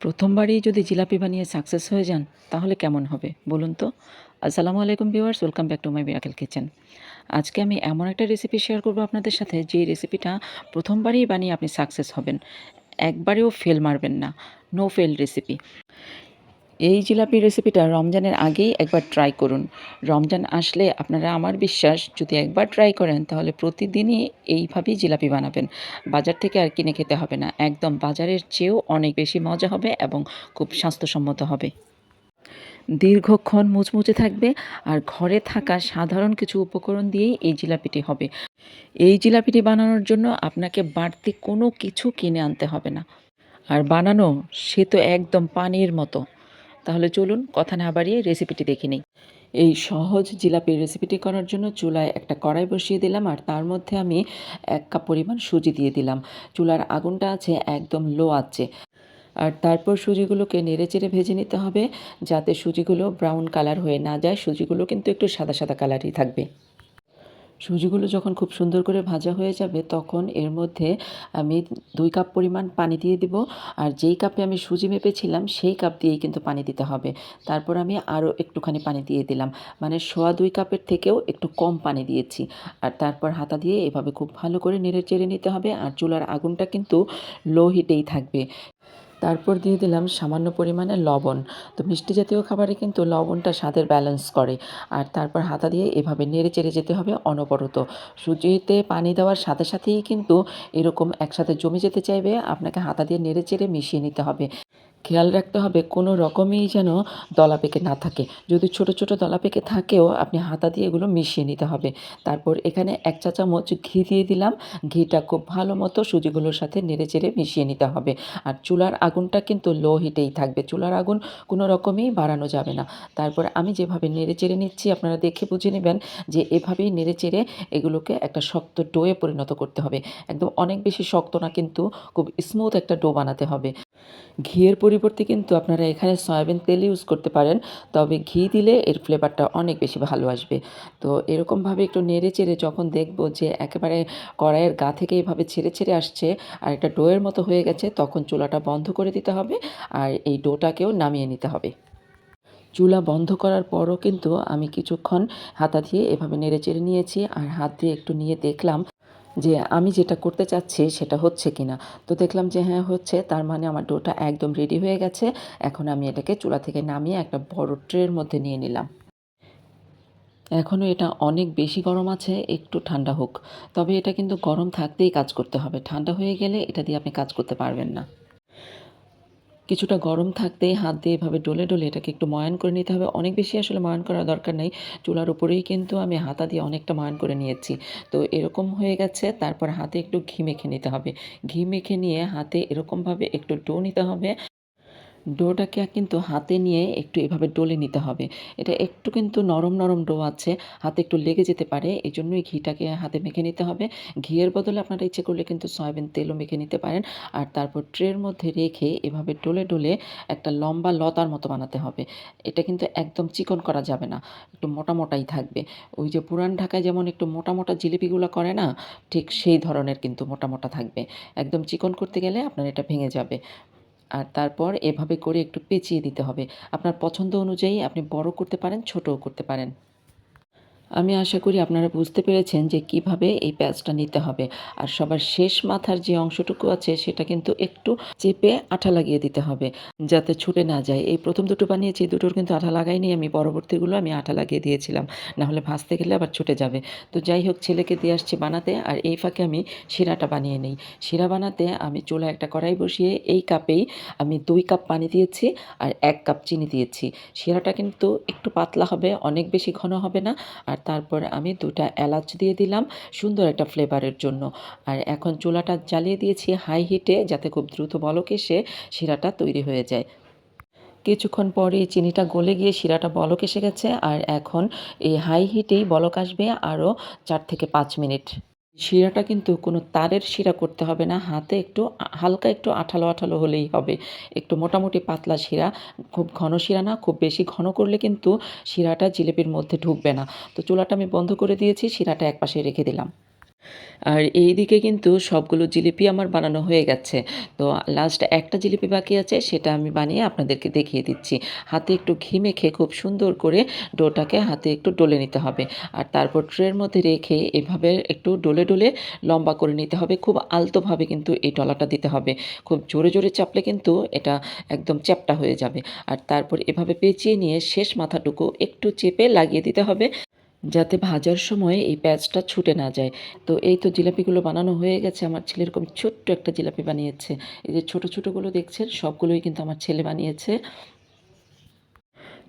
প্রথমবারই যদি জিলাপি বানিয়ে সাকসেস হয়ে যান, তাহলে কেমন হবে? বলুন তো। আসসালামু আলাইকুম viewers welcome back to my miracle kitchen আজকে আমি এমন একটা রেসিপি শেয়ার করব আপনাদের সাথে, যে রেসিপিটা প্রথমবারই বানিয়ে আপনি সাকসেস হবেন। একবারেও ফেল মারবেন না। নো ফেল রেসিপি এই জিলাপি রেসিপিটা রমজানের আগেই একবার ট্রাই করুন। রমজান আসলে আপনারা আমার বিশ্বাস, যদি একবার ট্রাই করেন, তাহলে প্রতিদিনই এইভাবেই জিলাপি বানাবেন। বাজার থেকে আর কিনে খেতে হবে না। একদম বাজারের চেয়েও অনেক বেশি মজা হবে এবং খুব স্বাস্থ্যসম্মত হবে। দীর্ঘক্ষণ মুচমুচে থাকবে আর ঘরে থাকা সাধারণ কিছু উপকরণ দিয়েই এই জিলাপিটি হবে। এই জিলাপিটি বানানোর জন্য আপনাকে বাড়তি কোনো কিছু কিনে আনতে হবে না। আর বানানো, সে তো একদম পানির মতো। তাহলে চলুন কথা না বাড়িয়ে রেসিপিটি দেখে নিই। এই সহজ জিলাপির রেসিপিটি করার জন্য চুলায় একটা কড়াই বসিয়ে দিলাম আর তার মধ্যে আমি এক কাপ পরিমাণ সুজি দিয়ে দিলাম। চুলার আগুনটা আছে একদম লো আছে আর তারপর সুজিগুলোকে নেড়ে চেড়ে ভেজে নিতে হবে যাতে সুজিগুলো ব্রাউন কালার হয়ে না যায়। সুজিগুলো কিন্তু একটু সাদা সাদা কালারই থাকবে। সুজিগুলো যখন খুব সুন্দর করে ভাজা হয়ে যাবে, তখন এর মধ্যে আমি দুই কাপ পরিমাণ পানি দিয়ে দিব। আর যেই কাপে আমি সুজি মেপেছিলাম, সেই কাপ দিয়েই কিন্তু পানি দিতে হবে। তারপর আমি আরও একটুখানি পানি দিয়ে দিলাম। মানে সোয়া দুই কাপের থেকেও একটু কম পানি দিয়েছি। আর তারপর হাতা দিয়ে এভাবে খুব ভালো করে নেড়ে চেড়ে নিতে হবে। আর চুলার আগুনটা কিন্তু লো হিটেই থাকবে। তারপর দিয়ে দিলাম সামান্য পরিমাণে লবণ। তো মিষ্টি জাতীয় খাবারে কিন্তু লবণটা স্বাদের ব্যালেন্স করে। আর তারপর হাতা দিয়ে এভাবে নেড়ে চেড়ে যেতে হবে অনবরত। সুজিতে পানি দেওয়ার সাথে সাথেই কিন্তু এরকম একসাথে জমে যেতে চাইবে, আপনাকে হাতা দিয়ে নেড়ে চেড়ে মিশিয়ে নিতে হবে। খেয়াল রাখতে হবে কোনো রকমই যেন দলা পেকে না থাকে। যদি ছোট ছোট দলা পেকে থাকেও আপনি হাতা দিয়ে এগুলো মিশিয়ে নিতে হবে। তারপর এখানে এক চা চামচ ঘি দিয়ে দিলাম। ঘিটা খুব ভালো মতো সুজিগুলোর সাথে নেড়ে চেড়ে মিশিয়ে নিতে হবে। আর চুলার আগুনটা কিন্তু লো হিটেই থাকবে। চুলার আগুন কোনো রকমই বাড়ানো যাবে না। তারপর আমি যেভাবে নেড়ে চেড়ে নিচ্ছি, আপনারা দেখে বুঝে নেবেন যে এভাবেই নেড়ে চেড়ে এগুলোকে একটা শক্ত ডোয়ে পরিণত করতে হবে। একদম অনেক বেশি শক্ত না, কিন্তু খুব স্মুথ একটা ডো বানাতে হবে। ঘিয়ের পরিবর্তে কিন্তু আপনারা এখানে সয়াবিন তেল ইউজ করতে পারেন, তবে ঘি দিলে এর ফ্লেভারটা অনেক বেশি ভালো আসবে। তো এরকমভাবে একটু নেড়ে চেড়ে যখন দেখব যে একেবারে কড়াইয়ের গা থেকে এভাবে ছেড়ে ছেড়ে আসছে আর একটা ডোয়ের মতো হয়ে গেছে, তখন চুলাটা বন্ধ করে দিতে হবে আর এই ডোটাকেও নামিয়ে নিতে হবে। চুলা বন্ধ করার পরও কিন্তু আমি কিছুক্ষণ হাতা দিয়ে এভাবে নেড়ে চেড়ে নিয়েছি আর হাত দিয়ে একটু নিয়ে দেখলাম যে আমি যেটা করতে চাচ্ছি সেটা হচ্ছে কি না তো দেখলাম যে হ্যাঁ হচ্ছে, তার মানে আমার ডোটা একদম রেডি হয়ে গেছে। এখন আমি এটাকে চুলা থেকে নামিয়ে একটা বড় ট্রের মধ্যে নিয়ে নিলাম। এখনও এটা অনেক বেশি গরম আছে, একটু ঠান্ডা হোক। তবে এটা কিন্তু গরম থাকতেই কাজ করতে হবে। ঠান্ডা হয়ে গেলে এটা দিয়ে আপনি কাজ করতে পারবেন না। কিছুটা গরম থাকতেই হাত দিয়ে এভাবে ডলে ডলে এটাকে একটু ময়ান করে নিতে হবে। অনেক বেশি আসলে ময়ান করার দরকার নেই। চুলার উপরেই কিন্তু আমি হাতা দিয়ে অনেকটা ময়ান করে নিয়েছি। তো এরকম হয়ে গেছে, তারপর হাতে একটু ঘি মেখে নিতে হবে। ঘি মেখে নিয়ে হাতে এরকমভাবে একটু ডো নিতে হবে। ডোটাকে কিন্তু হাতে নিয়ে একটু এভাবে ডলে নিতে হবে। এটা একটু কিন্তু নরম নরম ডো আছে, হাতে একটু লেগে যেতে পারে এই জন্যই ঘিটাকে হাতে মেখে নিতে হবে। ঘিয়ের বদলে আপনারা ইচ্ছে করলে কিন্তু সয়াবিন তেলও মেখে নিতে পারেন। আর তারপর ট্রের মধ্যে রেখে এভাবে ডলে ডলে একটা লম্বা লতার মতো বানাতে হবে। এটা কিন্তু একদম চিকন করা যাবে না, একটু মোটা, মোটাই থাকবে। ওই যে পুরান ঢাকায় যেমন একটু মোটা মোটা জিলিপিগুলো করে না, ঠিক সেই ধরনের কিন্তু মোটা মোটা থাকবে। একদম চিকন করতে গেলে আপনার এটা ভেঙে যাবে। আর তারপর এভাবে করে একটু পেঁচিয়ে দিতে হবে। আপনার পছন্দ অনুযায়ী আপনি বড় করতে পারেন, ছোটও করতে পারেন। আমি আশা করি আপনারা বুঝতে পেরেছেন যে কীভাবে এই প্যাঁচটা নিতে হবে। আর সবার শেষ মাথার যে অংশটুকু আছে, সেটা কিন্তু একটু চেপে আঠা লাগিয়ে দিতে হবে, যাতে ছুটে না যায়। এই প্রথম দুটো বানিয়েছি, দুটোর কিন্তু আঠা লাগাইনি আমি, পরবর্তীগুলো আমি আঠা লাগিয়ে দিয়েছিলাম। নাহলে ভাজতে গেলে আবার ছুটে যাবে। তো যাই হোক, ছেলেকে দিয়ে আসছি বানাতে, আর এই ফাঁকে আমি শিরাটা বানিয়ে নিই। শিরা বানাতে আমি চুলা একটা কড়াই বসিয়ে এই কাপেই আমি দুই কাপ পানি দিয়েছি আর এক কাপ চিনি দিয়েছি। শিরাটা কিন্তু একটু পাতলা হবে, অনেক বেশি ঘন হবে না। আর তারপর আমি দুটা এলাচ দিয়ে দিলাম সুন্দর একটা ফ্লেভারের জন্য। আর এখন চুলাটা জ্বালিয়ে দিয়েছি হাই হিটে যাতে খুব দ্রুত বলক এসে শিরাটা তৈরি হয়ে যায়। কিছুক্ষণ পরে চিনিটা গলে গিয়ে শিরাটা বলক এসে গেছে। আর এখন এই হাই হিটেই বলক আসবে আরও চার থেকে পাঁচ মিনিট। শিরাটা কিন্তু কোনো তারের শিরা করতে হবে না, হাতে একটু হালকা একটু আঠালো আঠালো হলেই হবে। একটু মোটামুটি পাতলা শিরা, খুব ঘন শিরা না, খুব বেশি ঘন করলে কিন্তু শিরাটা জিলেপির মধ্যে ঢুকবে না। তো চুলাটা আমি বন্ধ করে দিয়েছি, শিরাটা একপাশে রেখে দিলাম। আর এইদিকে কিন্তু সবগুলো জিলিপি আমার বানানো হয়ে গেছে। তো লাস্ট একটা জিলিপি বাকি আছে, সেটা আমি বানিয়ে আপনাদেরকে দেখিয়ে দিচ্ছি। হাতে একটু ঘি মেখে খুব সুন্দর করে ডোটাকে হাতে একটু ডলে নিতে হবে। আর তারপর ট্রের মধ্যে রেখে এভাবে একটু ডলে ডলে লম্বা করে নিতে হবে। খুব আলতোভাবে কিন্তু এই ডলাটা দিতে হবে। খুব জোরে জোরে চাপলে কিন্তু এটা একদম চ্যাপটা হয়ে যাবে। আর তারপর এভাবে পেঁচিয়ে নিয়ে শেষ মাথাটুকু একটু চেপে লাগিয়ে দিতে হবে। যাতে ভাজার সময় এই প্যাঁচটা ছুটে না যায়। তো এই তো জিলাপিগুলো বানানো হয়ে গেছে। আমার ছেলে এরকম ছোট্ট একটা জিলাপি বানিয়েছে। এই যে ছোটো ছোটোগুলো দেখছেন, সবগুলোই কিন্তু আমার ছেলে বানিয়েছে।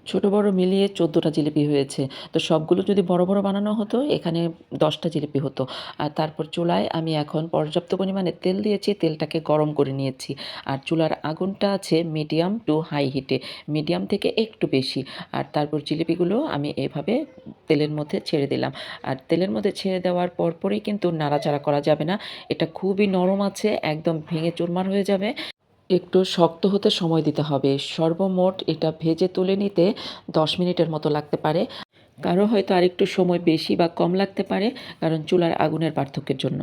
ছোট বড় মিলিয়ে চোদ্দোটা জিলিপি হয়েছে। তো সবগুলো যদি বড় বড় বানানো হতো, এখানে দশটা জিলিপি হতো। আর তারপর চুলায় আমি এখন পর্যাপ্ত পরিমাণে তেল দিয়েছি, তেলটাকে গরম করে নিয়েছি। আর চুলার আগুনটা আছে মিডিয়াম টু হাই হিটে, মিডিয়াম থেকে একটু বেশি। আর তারপর জিলিপিগুলো আমি এভাবে তেলের মধ্যে ছেড়ে দিলাম। আর তেলের মধ্যে ছেড়ে দেওয়ার পরপরই কিন্তু নাড়াচাড়া করা যাবে না। এটা খুবই নরম আছে, একদম ভেঙে চুরমার হয়ে যাবে। একটু শক্ত হতে সময় দিতে হবে। সর্বমোট এটা ভেজে তুলে নিতে দশ মিনিটের মতো লাগতে পারে। কারও হয়তো আরেকটু সময় বেশি বা কম লাগতে পারে, কারণ চুলার আগুনের পার্থক্যের জন্য।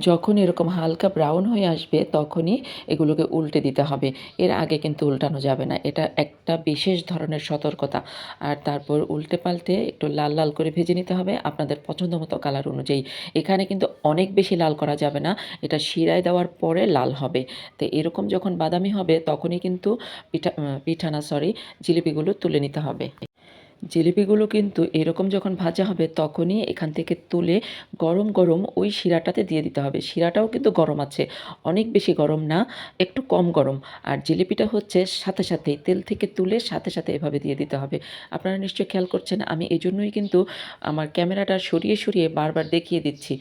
যখন এরকম হালকা ব্রাউন হয়ে আসবে, তখনই এগুলোকে উল্টে দিতে হবে। এর আগে কিন্তু উল্টানো যাবে না। এটা একটা বিশেষ ধরনের সতর্কতা। আর তারপর উল্টে পাল্টে একটু লাল লাল করে ভেজে নিতে হবে। আপনাদের পছন্দ মতো কালার অনুযায়ী। এখানে কিন্তু অনেক বেশি লাল করা যাবে না। এটা শিরায় দেওয়ার পরে লাল হবে। তো এরকম যখন বাদামি হবে, তখনই কিন্তু পিঠা পিঠা না সরি জিলিপিগুলো তুলে নিতে হবে। জিলিপিগুলো কিন্তু এরকম যখন ভাজা হবে তখনই এখান থেকে তুলে গরম গরম ওই শিরাটাতে দিয়ে দিতে হবে। শিরাটাও কিন্তু গরম আছে, অনেক বেশি গরম না, একটু কম গরম। আর জিলিপিটা হচ্ছে সাথে সাথেই তেল থেকে তুলে সাথে সাথে এভাবে দিয়ে দিতে হবে। আপনারা নিশ্চয়ই খেয়াল করছেন, আমি এই জন্যই কিন্তু আমার ক্যামেরাটা সরিয়ে সরিয়ে বারবার দেখিয়ে দিচ্ছি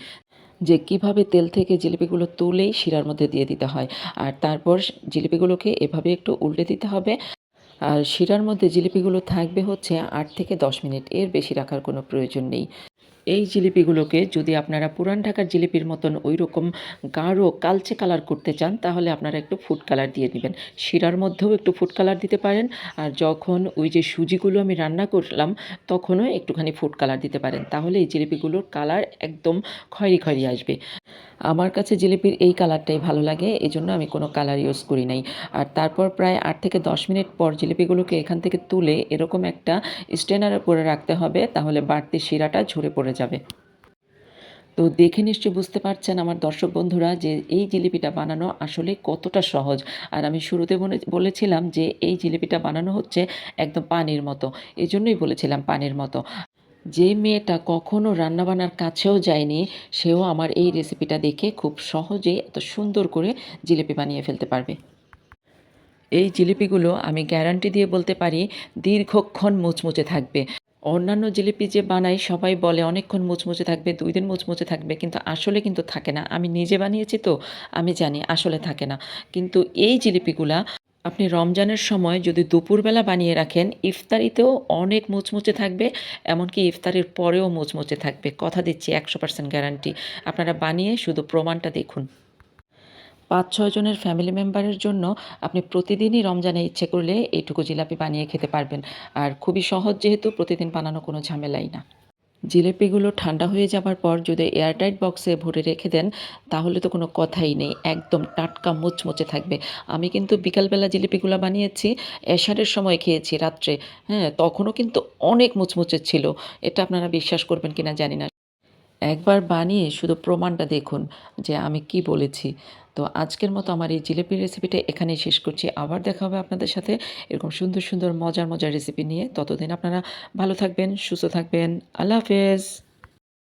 যে কীভাবে তেল থেকে জিলিপিগুলো তুলেই শিরার মধ্যে দিয়ে দিতে হয়। আর তারপর জিলিপিগুলোকে এভাবে একটু উল্টে দিতে হবে। আর শিরার মধ্যে জিলিপিগুলো থাকবে হচ্ছে আট থেকে দশ মিনিট। এর বেশি রাখার কোনো প্রয়োজন নেই। এই জিলিপিগুলোকে যদি আপনারা পুরান ঢাকার জিলিপির মতন ওই রকম গাঢ়, কালচে কালার করতে চান, তাহলে আপনারা একটু ফুড কালার দিয়ে দিবেন শিরার মধ্যেও একটু ফুড কালার দিতে পারেন। আর যখন ওই যে সুজিগুলো আমি রান্না করলাম, তখনও একটুখানি ফুড কালার দিতে পারেন। তাহলে এই জিলিপিগুলোর কালার একদম খয়েরি খয়রি আসবে। আমার কাছে জিলিপির এই কালারটাই ভালো লাগে এই জন্য আমি কোনো কালার ইউজ করি নাই। আর তারপর প্রায় আট থেকে দশ মিনিট পর জিলিপিগুলোকে এখান থেকে তুলে এরকম একটা স্ট্রেনারে পরে রাখতে হবে, তাহলে বাড়তি শিরাটা ঝরে পড়ে যাবে। তো দেখে নিশ্চয়ই বুঝতে পারছেন আমার দর্শক বন্ধুরা যে এই জিলিপিটা বানানো আসলে কতটা সহজ। আর আমি শুরুতে বলেছিলাম যে এই জিলিপিটা বানানো হচ্ছে একদম পানির মতো এই জন্যই বলেছিলাম পানির মতো। যে মেয়েটা কখনো রান্নাবান্নার কাছেও যায়নি, সেও আমার এই রেসিপিটা দেখে খুব সহজেই এত সুন্দর করে জিলিপি বানিয়ে ফেলতে পারবে। এই জিলিপিগুলো আমি গ্যারান্টি দিয়ে বলতে পারি, দীর্ঘক্ষণ মুচমুচে থাকবে। অন্যান্য জিলিপি যে বানাই, সবাই বলে অনেকক্ষণ মুচমুচে থাকবে, দুই দিন মুচমুচে থাকবে, কিন্তু আসলে কিন্তু থাকে না। আমি নিজে বানিয়েছি তো, আমি জানি আসলে থাকে না। কিন্তু এই জিলিপিগুলা আপনি রমজানের সময় যদি দুপুরবেলা বানিয়ে রাখেন, ইফতারিতেও অনেক মুচমুচে থাকবে, এমনকি ইফতারির পরেও মুচমুচে থাকবে। কথা দিচ্ছি একশো পার্সেন্ট গ্যারান্টি আপনারা বানিয়ে শুধু প্রমাণটা দেখুন। পাঁচ ছয় জনের ফ্যামিলি মেম্বারের জন্য আপনি প্রতিদিনই রমজানে ইচ্ছে করলে এইটুকু জিলাপি বানিয়ে খেতে পারবেন। আর খুবই সহজ যেহেতু প্রতিদিন বানানো কোনো ঝামেলাই না। জিলিপিগুলো ঠান্ডা হয়ে যাবার পর যদি এয়ারটাইট বক্সে ভরে রেখে দেন, তাহলে তো কোনো কথাই নেই। একদম টাটকা মুচমুচে থাকবে। আমি কিন্তু বিকালবেলা জিলিপিগুলো বানিয়েছি, এশারের সময় খেয়েছি রাত্রে। হ্যাঁ তখনও কিন্তু অনেক মুচমুচে ছিল। এটা আপনারা বিশ্বাস করবেন কিনা জানি না। একবার বানিয়ে শুধু প্রমাণটা দেখুন যে আমি কি বলেছি। তো আজকের মতো আমার এই জিলিপির রেসিপিটা এখানেই শেষ করছি। আবার দেখা হবে আপনাদের সাথে এরকম সুন্দর সুন্দর, মজার মজার রেসিপি নিয়ে। ততদিন আপনারা ভালো থাকবেন, সুস্থ থাকবেন। আল্লাহ হাফেজ।